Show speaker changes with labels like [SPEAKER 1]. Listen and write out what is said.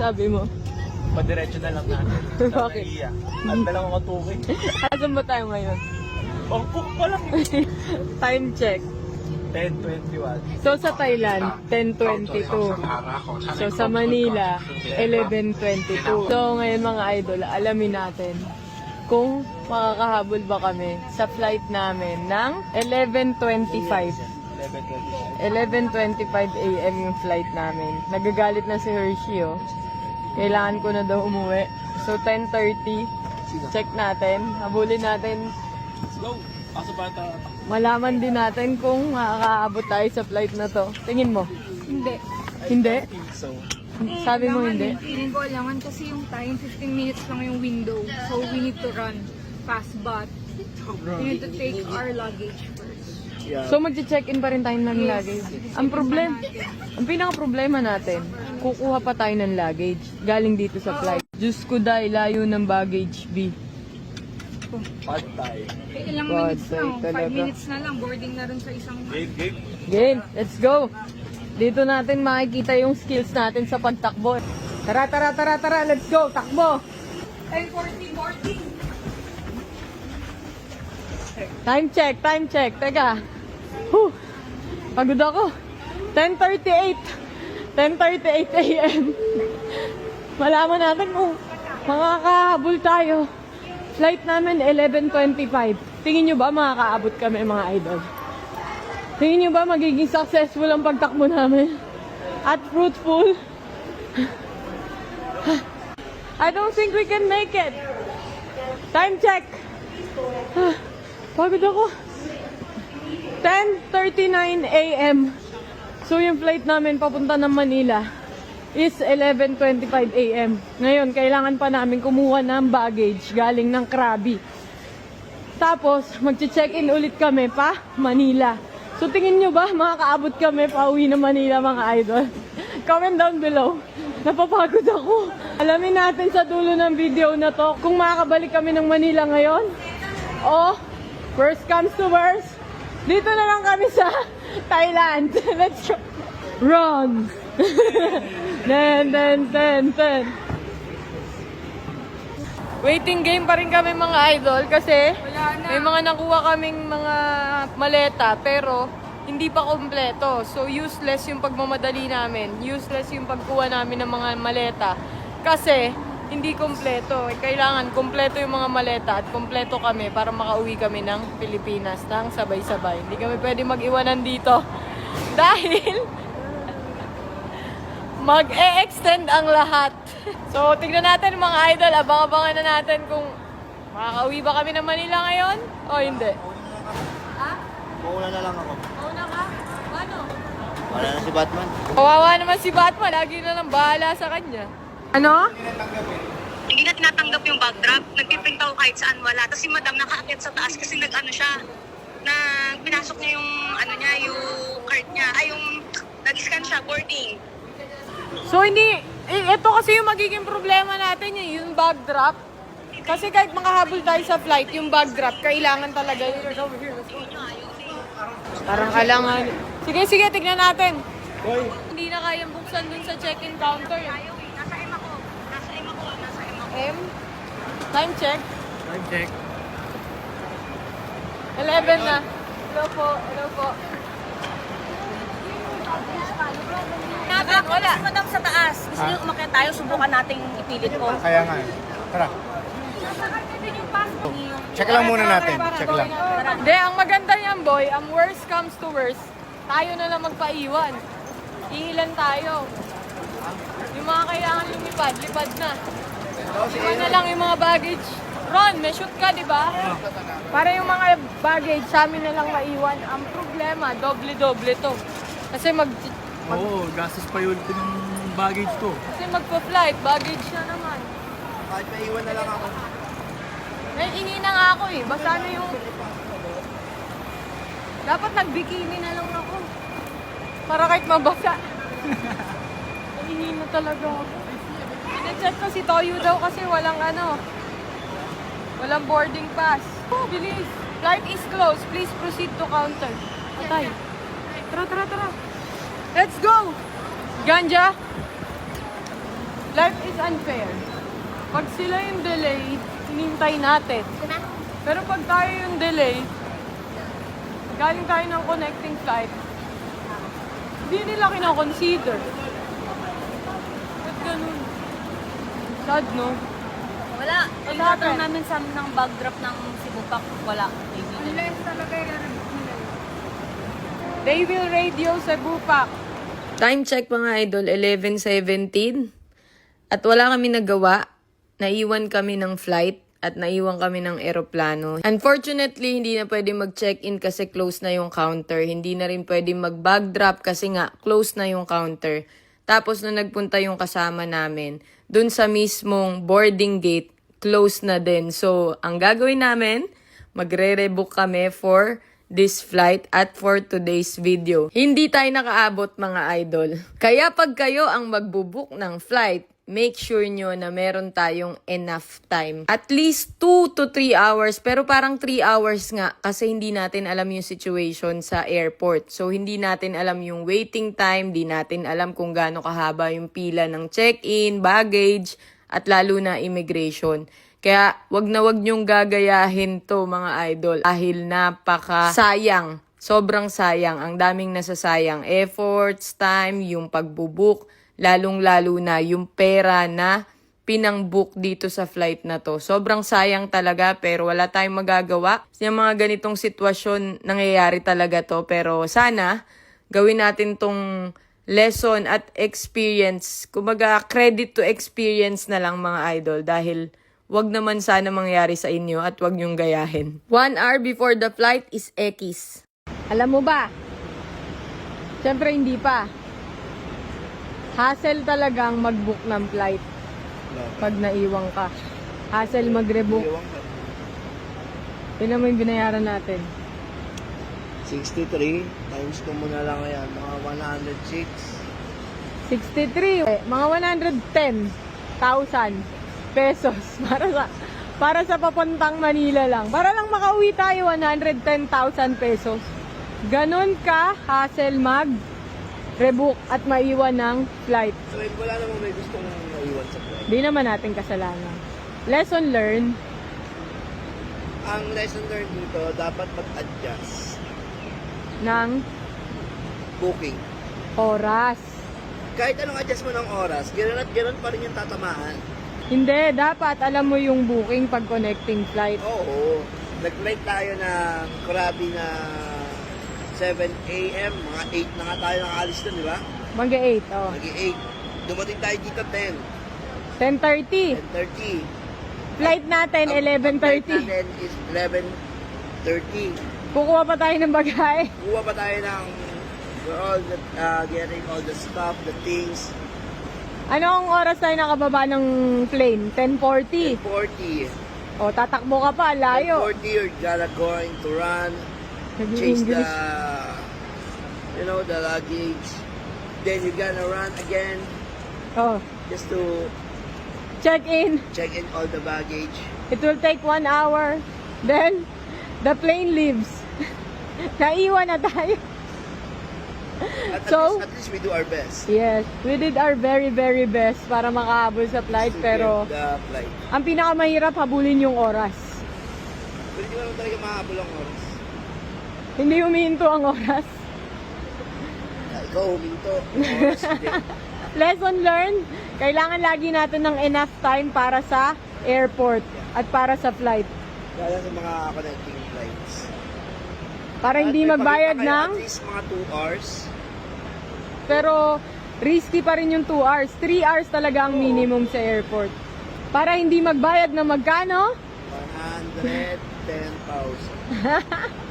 [SPEAKER 1] sabi mo?
[SPEAKER 2] Padiretso na lang natin.
[SPEAKER 1] Bakit?
[SPEAKER 2] At dalawang katukoy.
[SPEAKER 1] Asan ba tayo ngayon?
[SPEAKER 2] Bangkok pa lang.
[SPEAKER 1] Time check.
[SPEAKER 2] 10.21.
[SPEAKER 1] So sa Thailand, 10.22. So sa Manila, 11.22. So ngayon mga idol, alamin natin kung makakahabol ba kami sa flight namin ng 11.25.
[SPEAKER 2] 11.25.
[SPEAKER 1] 11.25 a.m. yung flight namin. Nagagalit na si Hershey, oh. Kailangan ko na daw umuwi. So, 10.30, check natin. Habulin natin.
[SPEAKER 2] Let's go. Kaso ba ito?
[SPEAKER 1] Malaman din natin kung makakaabot tayo sa flight na to. Tingin mo?
[SPEAKER 3] Hindi.
[SPEAKER 1] Hindi?
[SPEAKER 2] So,
[SPEAKER 1] Sabi mo hindi?
[SPEAKER 3] Feeling ko alangan kasi yung time, 15 minutes lang yung window. So we need to run fast but we need to take our luggage first.
[SPEAKER 2] yeah.
[SPEAKER 1] So, magche-check-in pa rin tayo ng luggage. Ang problem, ang pinaka-problema natin, kukuha pa tayo ng luggage galing dito sa flight. Diyos ko dahil layo ng baggage B.
[SPEAKER 2] Pad tayo.
[SPEAKER 3] Eh, ilang
[SPEAKER 1] God,
[SPEAKER 3] minutes na, 5
[SPEAKER 1] talaga.
[SPEAKER 3] minutes na lang, boarding na rin sa isang...
[SPEAKER 2] Gig, gig.
[SPEAKER 1] Game, let's go! Dito natin makikita yung skills natin sa pagtakbo. Tara, tara, tara, tara, let's go! Takbo!
[SPEAKER 3] 10.40 boarding!
[SPEAKER 1] Time check, time check. Teka. Whew. Pagod ako. 10.38. 10.38 a.m. Malaman natin kung makakahabol tayo. Flight namin 11.25. Tingin nyo ba makakaabot kami mga idol? Tingin nyo ba magiging successful ang pagtakbo namin? At fruitful? I don't think we can make it. Time check. Pagod ako. 10.39 a.m. So yung flight namin papunta ng Manila is 11.25 a.m. Ngayon, kailangan pa namin kumuha ng baggage galing ng Krabi. Tapos, magche-check-in ulit kami pa Manila. So tingin nyo ba makakaabot kami pa uwi ng Manila mga idol? Comment down below. Napapagod ako. Alamin natin sa dulo ng video na to kung makakabalik kami ng Manila ngayon. O, worst comes to worst, dito na lang kami sa Thailand. Let's go. Run! ten, ten, ten, ten. Waiting game pa rin kami mga idol kasi may mga nakuha kaming mga maleta pero hindi pa kompleto. So useless yung pagmamadali namin. Useless yung pagkuha namin ng mga maleta kasi hindi kompleto. Kailangan kompleto yung mga maleta at kompleto kami para makauwi kami ng Pilipinas ng sabay-sabay. Hindi kami pwede mag-iwanan dito dahil mag-e-extend ang lahat. So, tignan natin mga idol, abang-abangan na natin kung makakauwi ba kami ng Manila ngayon o hindi. Ha?
[SPEAKER 2] Mauna na lang ako.
[SPEAKER 1] Mauna ka? Paano?
[SPEAKER 2] Wala na si Batman.
[SPEAKER 1] Kawawa naman si Batman, lagi na lang bahala sa kanya. Ano?
[SPEAKER 4] hindi na tinatanggap yung backdrop. Nagpiprint ako kahit saan wala. Tapos si madam nakaakyat sa taas kasi nag-ano siya, na pinasok niya yung, ano niya, yung card niya, ay yung nag-scan siya, boarding.
[SPEAKER 1] So hindi, eh, ito kasi yung magiging problema natin eh, yung bag drop. Kasi kahit makahabol tayo sa flight, yung bag drop, kailangan talaga yun. Parang kailangan. Sige, sige, tignan natin.
[SPEAKER 2] Hoy,
[SPEAKER 1] Hindi na kayang buksan dun sa check-in counter.
[SPEAKER 4] Ayaw eh, nasa M ako. M?
[SPEAKER 1] Time check.
[SPEAKER 2] time check.
[SPEAKER 1] 11 na. Hello po, hello po.
[SPEAKER 4] Natin, wala. Madam sa taas. Gusto niyo umakyat tayo, subukan nating ipilit ko.
[SPEAKER 5] Kaya nga. Tara. Check lang muna natin. Check lang.
[SPEAKER 1] Hindi, ang maganda yan, boy, ang worst comes to worst, tayo na lang magpaiwan. Iilan tayo. Yung mga kailangan lumipad, lipad na. Iwan na lang yung mga baggage. Ron, may shoot ka, di ba? Para yung mga baggage, sa amin na lang maiwan. Ang problema, doble-doble to. Kasi mag...
[SPEAKER 2] Oo, gastos pa yun yung baggage ko.
[SPEAKER 1] Kasi magpa-flight, baggage na naman.
[SPEAKER 2] Kahit maiwan na lang ako.
[SPEAKER 1] Naiingi na nga ako eh. Basta na yung... Dapat nag-bikini na lang ako. Para kahit mabasa. Naiingi na talaga ako. Pina-check ko si Toyo daw kasi walang ano. Walang boarding pass. Oh, bilis. Flight is closed. Please proceed to counter. Patay. Tara, tara, tara. Let's go! Ganja! life is unfair. Pag sila yung delay, hinintay natin. Pero pag tayo yung delay, galing tayo ng connecting flight, hindi nila kinoconsider. Sad, no?
[SPEAKER 6] Wala.
[SPEAKER 1] What
[SPEAKER 6] Yung
[SPEAKER 1] happened?
[SPEAKER 6] namin sa ng bag drop ng Cebu Pac, wala.
[SPEAKER 3] Unless talaga yung nila.
[SPEAKER 1] They will radio sa Bupak. Time check mga idol, 11.17. At wala kami nagawa. Naiwan kami ng flight at naiwan kami ng eroplano. Unfortunately, hindi na pwede mag-check-in kasi close na yung counter. Hindi na rin pwede mag-bag drop kasi nga close na yung counter. Tapos na nagpunta yung kasama namin, dun sa mismong boarding gate, close na din. So, ang gagawin namin, magre-rebook kami for this flight at for today's video. Hindi tayo nakaabot mga idol. Kaya pag kayo ang magbubook ng flight, make sure nyo na meron tayong enough time. At least 2 to 3 hours, pero parang 3 hours nga kasi hindi natin alam yung situation sa airport. So hindi natin alam yung waiting time, di natin alam kung gaano kahaba yung pila ng check-in, baggage, at lalo na immigration. Kaya wag na wag nyong gagayahin to mga idol dahil napaka sayang. Sobrang sayang. Ang daming nasasayang efforts, time, yung pagbubook, lalong-lalo na yung pera na pinang-book dito sa flight na to. Sobrang sayang talaga pero wala tayong magagawa. Yung mga ganitong sitwasyon nangyayari talaga to pero sana gawin natin tong lesson at experience. Kumaga credit to experience na lang mga idol dahil wag naman sana mangyari sa inyo at wag nyong gayahin. One hour before the flight is X. Alam mo ba? Siyempre hindi pa. Hassle talagang mag-book ng flight pag naiwang ka. Hassle mag-rebook. Yun naman yung binayaran natin.
[SPEAKER 5] 63 times ko muna lang yan, mga 106.
[SPEAKER 1] 63. Eh, mga 110,000 pesos para sa para sa papuntang Manila lang. Para lang makauwi tayo 110,000 pesos. Ganon ka hassle mag rebook at maiwan ng flight.
[SPEAKER 5] So, wala namang may gustong naiwan sa flight.
[SPEAKER 1] Di naman natin kasalanan. Lesson learned,
[SPEAKER 5] Ang lesson learned dito, dapat mag-adjust
[SPEAKER 1] ng
[SPEAKER 5] booking.
[SPEAKER 1] oras.
[SPEAKER 5] Kahit anong adjust mo ng oras, ganoon at ganoon pa rin yung tatamaan.
[SPEAKER 1] Hindi, dapat alam mo yung booking pag connecting flight.
[SPEAKER 5] Oo. Nag-flight tayo ng Krabi na 7 a.m. Mga 8 na nga tayo nakaalis doon, di ba?
[SPEAKER 1] Mga 8, oh.
[SPEAKER 5] Nag 8. Dumating tayo dito 10.
[SPEAKER 1] 10.30.
[SPEAKER 5] 10.30.
[SPEAKER 1] Flight natin,
[SPEAKER 5] Ang flight
[SPEAKER 1] 11.30.
[SPEAKER 5] natin is 11.30.
[SPEAKER 1] Kukuha pa tayo ng bagay.
[SPEAKER 5] Kuha pa tayo ng we're all the, uh, getting all the stuff, the things.
[SPEAKER 1] Anong oras tayo nakababa ng plane? 10.40.
[SPEAKER 5] 10.40.
[SPEAKER 1] O, tatakbo ka pa, layo.
[SPEAKER 5] 10.40, you're gonna going to run, change the, you know, the luggage. Then you're gonna run again
[SPEAKER 1] Oh,
[SPEAKER 5] just to
[SPEAKER 1] check in.
[SPEAKER 5] check in all the baggage.
[SPEAKER 1] It will take one hour. Then, the plane leaves. Naiwan na tayo.
[SPEAKER 5] At,
[SPEAKER 1] So-
[SPEAKER 5] at, least, at least we do our best.
[SPEAKER 1] Yes, we did our very, very best para makahabol sa flight.
[SPEAKER 5] to
[SPEAKER 1] Pero,
[SPEAKER 5] the flight.
[SPEAKER 1] ang pinakamahirap, habulin yung oras.
[SPEAKER 5] Pero hindi ko naman talaga mahabol ang oras.
[SPEAKER 1] Hindi humihinto ang oras.
[SPEAKER 5] Ah, Ikaw huminto. Oras hindi.
[SPEAKER 1] Lesson learned, kailangan lagi natin ng enough time para sa airport at para sa flight.
[SPEAKER 5] Lalo sa mga connecting flights.
[SPEAKER 1] Para hindi
[SPEAKER 5] At may
[SPEAKER 1] magbayad
[SPEAKER 5] pakita kayo
[SPEAKER 1] ng...
[SPEAKER 5] At least mga 2 hours.
[SPEAKER 1] Pero risky pa rin yung 2 hours. 3 hours talaga ang minimum sa airport. Para hindi magbayad na magkano?
[SPEAKER 5] 110,000.